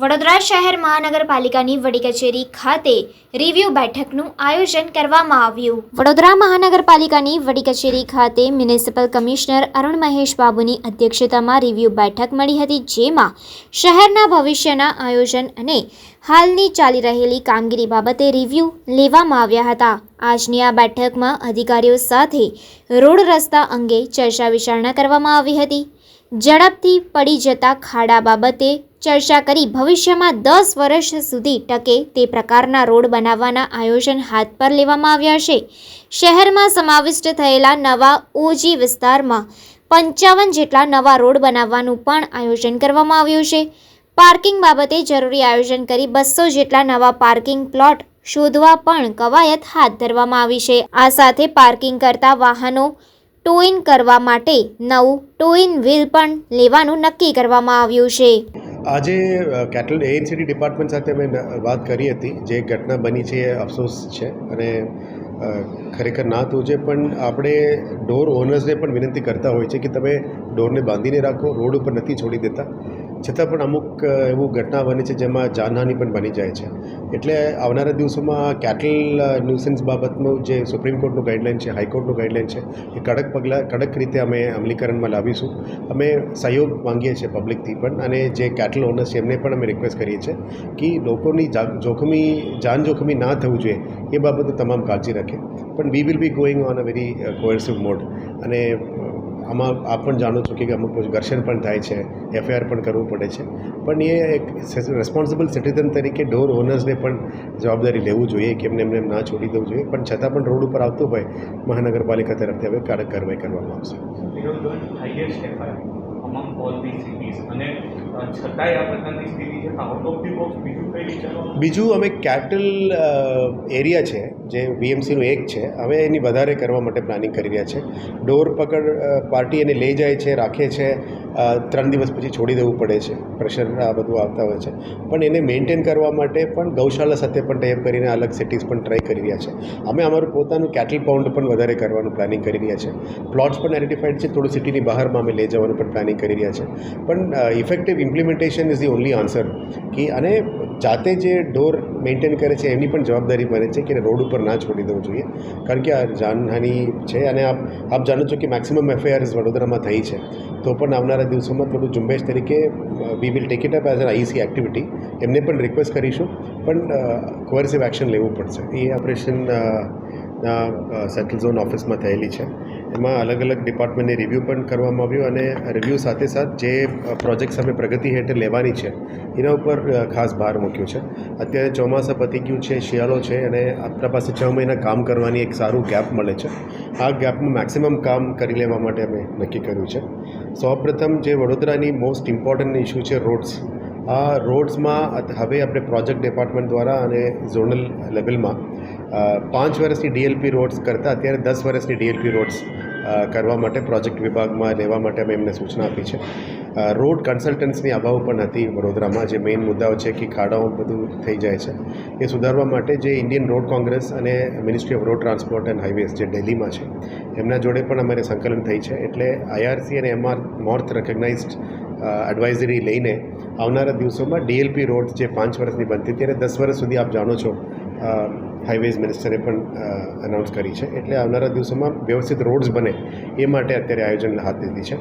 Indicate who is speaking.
Speaker 1: વડોદરા શહેર મહાનગરપાલિકાની વડી કચેરી ખાતે રિવ્યુ બેઠકનું આયોજન કરવામાં આવ્યું. વડોદરા મહાનગરપાલિકાની વડી કચેરી ખાતે મ્યુનિસિપલ કમિશનર અરુણ મહેશ બાબુની અધ્યક્ષતામાં રિવ્યુ બેઠક મળી હતી, જેમાં શહેરના ભવિષ્યના આયોજન અને હાલની ચાલી રહેલી કામગીરી બાબતે રિવ્યુ લેવામાં આવ્યા હતા. આજની આ બેઠકમાં અધિકારીઓ સાથે રોડ રસ્તા અંગે ચર્ચા વિચારણા કરવામાં આવી હતી. ઝડપથી પડી જતા ખાડા બાબતે ચર્ચા કરી ભવિષ્યમાં દસ વર્ષ સુધી ટકે તે પ્રકારના રોડ બનાવવાના આયોજન હાથ પર લેવામાં આવ્યા છે. શહેરમાં સમાવિષ્ટ થયેલા નવા ઓજી વિસ્તારમાં પંચાવન જેટલા નવા રોડ બનાવવાનું પણ આયોજન કરવામાં આવ્યું છે. પાર્કિંગ બાબતે જરૂરી આયોજન કરી બસો જેટલા નવા પાર્કિંગ પ્લોટ શોધવા પણ કવાયત હાથ ધરવામાં આવી છે. આ સાથે પાર્કિંગ કરતા વાહનો ટોઈન કરવા માટે નવું ટોઈન વ્હીલ પણ લેવાનું નક્કી કરવામાં આવ્યું છે.
Speaker 2: આજે કેટલ એએનસીડી ડિપાર્ટમેન્ટ સાથે મેં વાત કરી હતી. જે ઘટના બની છે એ અફસોસ છે અને ખરેખર ના થવું છે પણ આપણે ડોર ઓનર્સને પણ વિનંતી કરતા હોય છે કે તમે ડોરને બાંધીને રાખો, રોડ ઉપર નથી છોડી દેતા. છતાં પણ અમુક એવું ઘટના બની છે જેમાં જાનહાનિ પણ બની જાય છે. એટલે આવનારા દિવસોમાં કેટલ ન્યુસન્સ બાબતનું જે સુપ્રીમ કોર્ટનું ગાઈડલાઇન છે હાઈકોર્ટનું ગાઈડલાઇન છે, એ કડક પગલાં, કડક રીતે અમે અમલીકરણમાં લાવીશું. અમે સહયોગ માંગીએ છીએ પબ્લિકથી પણ અને જે કેટલ ઓનર્સ છે એમને પણ અમે રિક્વેસ્ટ કરીએ છીએ કે લોકોની જોખમી, જાન જોખમી ના થવું જોઈએ. એ બાબતે તમામ કાળજી રાખે. પણ we will be going on a very coercive mode અને આમાં આપ પણ જાણો છો કે અમુક ઘર્ષણ પણ થાય છે એફઆઈઆર પણ કરવું પડે છે. પણ એ એક રેસ્પોન્સિબલ સિટીઝન તરીકે ડોર ઓનર્સને પણ જવાબદારી લેવું જોઈએ કે એમને એમને ના છોડી દેવું જોઈએ. પણ છતાં પણ રોડ ઉપર આવતું હોય મહાનગરપાલિકા તરફથી હવે કડક કાર્યવાહી કરવામાં આવશે.
Speaker 3: It was the highest ever among all these cities અને છતાંય આ પ્રકારની સ્થિતિ છે આઉટ ઓફ ધી બોક્સ બીજું કઈ વિચારવાનું
Speaker 2: બીજું અમે કેટલ એરિયા છે જે વીએમસીનું એક છે, હવે એની વધારે કરવા માટે પ્લાનિંગ કરી રહ્યા છે. ડોર પકડ પાર્ટી એને લઈ જાય છે, રાખે છે ત્રણ દિવસ પછી છોડી દેવું પડે છે પ્રેશર આ બધું આવતા હોય છે. પણ એને મેન્ટેન કરવા માટે પણ ગૌશાળા સાથે પણ ટેપ કરીને અલગ સિટીઝ પણ ટ્રાય કરી રહ્યા છે. અમે અમારું પોતાનું કેટલ પાઉન્ડ પણ વધારે કરવાનું પ્લાનિંગ કરી રહ્યા છે. પ્લોટ્સ પણ આઇડેન્ટિફાઈડ છે, થોડું સિટીની બહારમાં અમે લઈ જવાનું પણ પ્લાનિંગ કરી રહ્યા છે. પણ effective implementation is the only answer કે, અને જાતે જે ડોર મેન્ટેન કરે છે, એમની પણ જવાબદારી બને છે કે રોડ ઉપર ના છોડી દેવું જોઈએ. કારણ કે આ જાનહાનિ છે અને આપ આપ જાણો છો કે મેક્સિમમ એફઆઈઆર્સ વડોદરામાં થઈ છે. તો પણ આવનારા દિવસોમાં થોડું ઝુંબેશ તરીકે we will take it up as an IC activity એમને પણ રિક્વેસ્ટ કરીશું. પણ કોર્સિવ એક્શન લેવું પડશે. એ ઓપરેશન સેન્ટ્રલ ઝોન ઓફિસમાં થયેલી છે. એમાં અલગ અલગ ડિપાર્ટમેન્ટની રિવ્યૂ પણ કરવામાં આવ્યું અને રિવ્યૂ સાથે સાથ જે પ્રોજેક્ટ્સ અમે પ્રગતિ હેઠળ લેવાની છે, એના ઉપર ખાસ ભાર મૂક્યો છે. અત્યારે ચોમાસા પતી ગયું છે, શિયાળો છે અને આપણા પાસે છ મહિના કામ કરવાની એક સારું ગેપ મળે છે. આ ગેપમાં મેક્સિમમ કામ કરી લેવા માટે અમે નક્કી કર્યું છે. સૌપ્રથમ જે વડોદરાની મોસ્ટ ઇમ્પોર્ટન્ટ ઇસ્યુ છે રોડ્સ આ રોડ્સમાં હવે આપણે પ્રોજેક્ટ ડિપાર્ટમેન્ટ દ્વારા અને ઝોનલ લેવલમાં પાંચ વર્ષની ડીએલપી રોડ્સ કરતાં અત્યારે દસ વર્ષની ડીએલપી રોડ્સ કરવા માટે પ્રોજેક્ટ વિભાગમાં લેવા માટે અમે એમને સૂચના આપી છે. રોડ કન્સલ્ટન્ટ્સની અભાવ પણ હતી વડોદરામાં. જે મેઇન મુદ્દાઓ છે કે ખાડાઓ બધું થઈ જાય છે, એ સુધારવા માટે જે ઇન્ડિયન રોડ કોંગ્રેસ અને ministry of road transport and highways જે દિલ્હીમાં છે, એમના જોડે પણ અમારે સંકલન થઈ છે. એટલે આઈઆરસી અને એમઆર મોર્થ રેકગ્નાઇઝડ એડવાઇઝરી લઈને આવનારા દિવસોમાં ડીએલપી રોડ જે પાંચ વર્ષની બનતી, ત્યારે દસ વર્ષ સુધી આપ જાણો છો હાઇવેઝ મિનિસ્ટરે પણ અનાઉન્સ કરી છે. એટલે આવનારા દિવસોમાં વ્યવસ્થિત રોડ્સ બને એ માટે અત્યારે આયોજન હાથ લીધી છે.